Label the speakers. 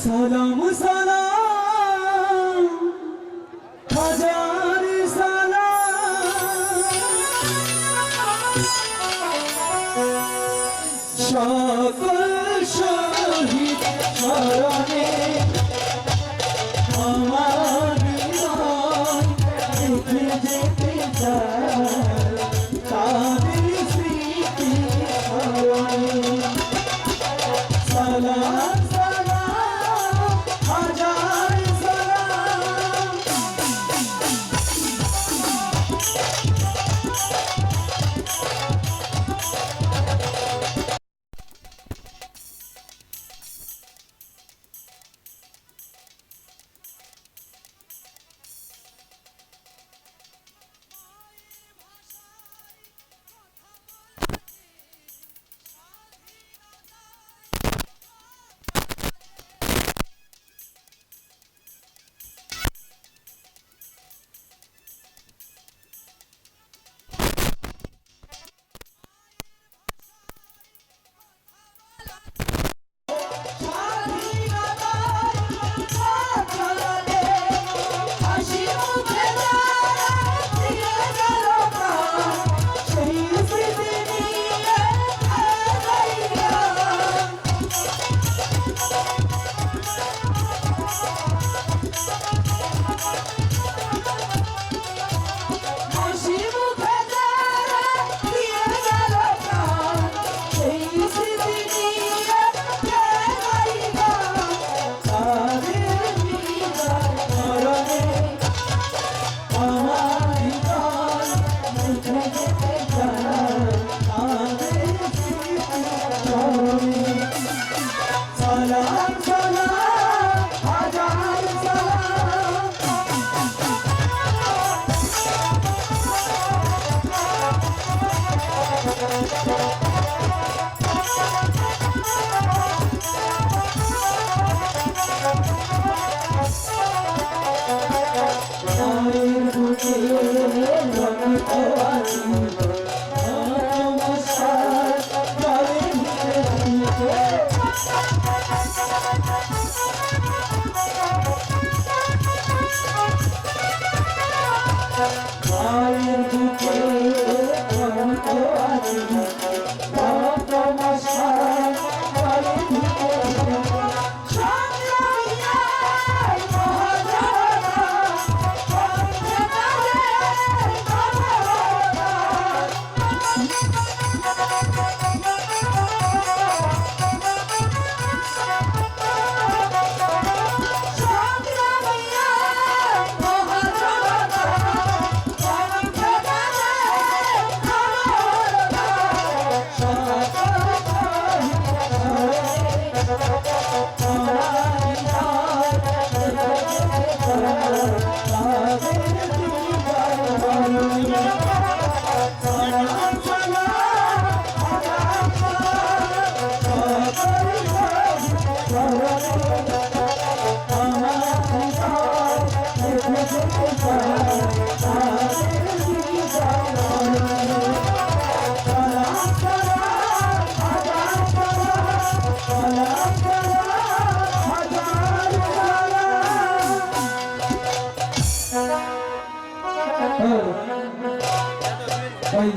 Speaker 1: সালাম সালাম। হাজার সকল শহীদ আমার ஆயிரம் Thank you. হ্যাঁ।
Speaker 2: ওই